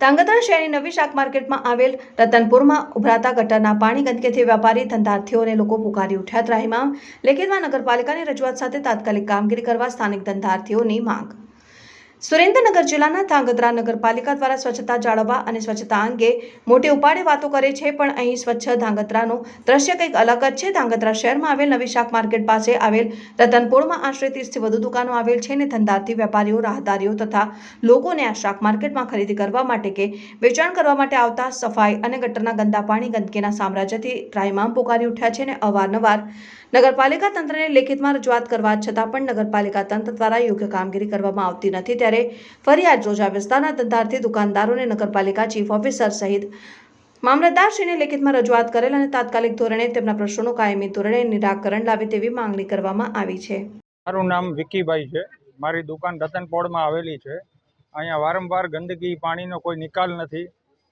ધાંગધ્રા શહેરની નવી શાક માર્કેટમાં આવેલ રતનપુરમાં ઉભરાતા ગટરના પાણી ગંદકીથી વ્યાપારી ધંધાર્થીઓ અને લોકો પુકારી ઉઠ્યા ત્રાહિમામ. લેખિતમાં નગરપાલિકાની રજૂઆત સાથે તાત્કાલિક કામગીરી કરવા સ્થાનિક ધંધાર્થીઓની માંગ. સુરેન્દ્રનગર જિલ્લાના ધાંગધ્રા નગરપાલિકા દ્વારા સ્વચ્છતા જાળવવા અને સ્વચ્છતા અંગે મોટી ઉપાડે વાતો કરે છે, પણ અહીં સ્વચ્છ ધાંગધ્રાનું દ્રશ્ય કંઈક અલગ જ છે. ધાંગધ્રા શહેરમાં આવેલ નવી શાક માર્કેટ પાસે આવેલ રતનપુરમાં આશરે ત્રીસથી વધુ દુકાનો આવેલ છે અને ધંધાર્થી વેપારીઓ, રાહદારીઓ તથા લોકોને આ શાક માર્કેટમાં ખરીદી કરવા માટે કે વેચાણ કરવા માટે આવતા સફાઈ અને ગટરના ગંદા પાણી, ગંદકીના સામ્રાજ્યથી ત્રાહિમામ પુકારી ઉઠ્યા છે અને અવારનવાર નગરપાલિકા તંત્રને લેખિતમાં રજૂઆત કરવા છતાં પણ નગરપાલિકા તંત્ર દ્વારા યોગ્ય કામગીરી કરવામાં આવતી નથી. ત્યારે ફરી ફરિયાદ આ વિસ્તારના ધંધાર્થી દુકાનદારોને નગરપાલિકા ચીફ ઓફિસર સહિત મામલતદારશ્રીને લેખિતમાં રજૂઆત કરેલ અને તાત્કાલિક ધોરણે તેમના પ્રશ્નોનું કાયમી ધોરણે નિરાકરણ લાવે તેવી માંગણી કરવામાં આવી છે. મારું નામ વિકીભાઈ છે. મારી દુકાન રતનપોળમાં આવેલી છે. અહીંયા વારંવાર ગંદકી, પાણીનો કોઈ નિકાલ નથી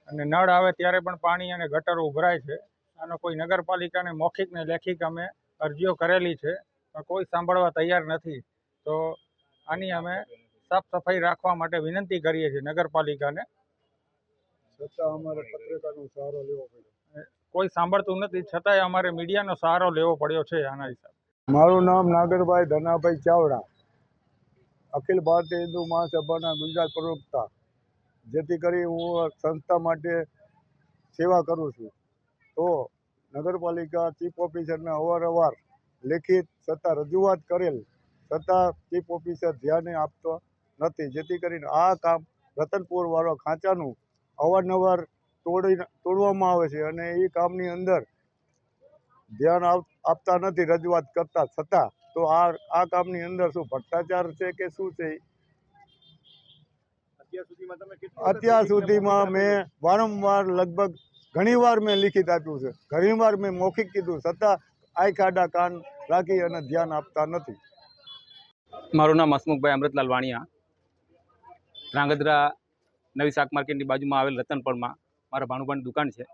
અને નળ આવે ત્યારે પણ પાણી અને ગટરો ઉભરાય છે. આનો કોઈ નગરપાલિકાને મૌખિક ને લેખિક અમે અરજીઓ કરેલી છે. પણ કોઈ સાંભળવા તૈયાર નથી. તો આની અમે સાફ સફાઈ રાખવા માટે વિનંતી કરીએ છીએ નગરપાલિકાને. છતાં અમારે પત્રિકાનો સહારો લેવો પડ્યો. કોઈ સાંભળતું નથી છતાંય અમારે મીડિયાનો સહારો લેવો પડ્યો છે આના હિસાબે. મારું નામ નાગરભાઈ ધનાભાઈ ચાવડા. અખિલ ભારતીય હિન્દુ મહાસભાના ગુજરાત પ્રવક્તા. જેથી કરી હું સંસ્થા માટે સેવા કરું છું. તો નગરપાલિકા ચીફ ઓફિસરને અવારનવાર લેખિત છતાં રજૂઆત કરેલ. છતાં ચીફ ઓફિસર ધ્યાને આપતો નથી. જેથી કરીને આ કામ રતનપુર વાળો ખાંચાનું અવારનવાર તોડી તોડવામાં આવે છે અને એ કામની અંદર ધ્યાન આપતા નથી રજૂઆત કરતા છતાં તો આ આ કામની અંદર શું ભ્રષ્ટાચાર છે કે શું છે? અત્યાર સુધીમાં મેં વારંવાર લગભગ ઘણીવાર મેં લિખિત આપ્યું છે. ઘણીવાર મેં મૌખિક કીધું છતાં આઈ ખાડા કાન રાખી અને ધ્યાન આપતા નથી. મારું નામ હસમુખભાઈ અમૃતલાલ વાણિયા. ધ્રાંગધ્રા નવી શાક માર્કેટની બાજુમાં આવેલ રતનપોળમાં મારા ભાણુભાની દુકાન છે.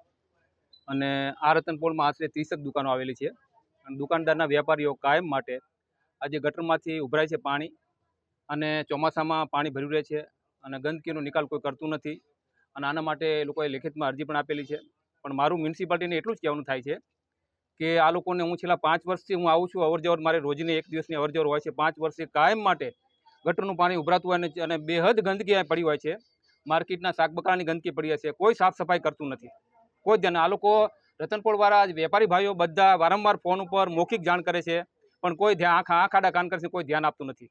અને આ રતનપોળમાં આશરે ત્રીસેક દુકાનો આવેલી છે. અને દુકાનદારના વેપારીઓ કાયમ માટે આજે ગટરમાંથી ઉભરાય છે પાણી અને ચોમાસામાં પાણી ભર્યું રહે છે અને ગંદકીનો નિકાલ કોઈ કરતું નથી. અને આના માટે એ લોકોએ લેખિતમાં અરજી પણ આપેલી છે. પણ મારું મ્યુનિસિપાલિટીને એટલું જ કહેવાનું થાય છે કે આ લોકોને હું છેલ્લા પાંચ વર્ષથી હું આવું છું. અવર જવર મારે રોજની એક દિવસની અવર જવર હોય છે. પાંચ વર્ષથી કાયમ માટે ગટરનું પાણી ઉભરાતું હોય અને બેહદ ગંદકી પડી હોય છે. માર્કેટના શાકબકાની ગંદકી પડી છે કોઈ સાફ સફાઈ કરતું નથી. કોઈ ધ્યાન આ લોકો રતનપોળવાળા વેપારી ભાઈઓ બધા વારંવાર ફોન ઉપર મૌખિક જાણ કરે છે. પણ કોઈ ધ્યાન આખા, આંખ આડા કાન કરશે, કોઈ ધ્યાન આપતું નથી.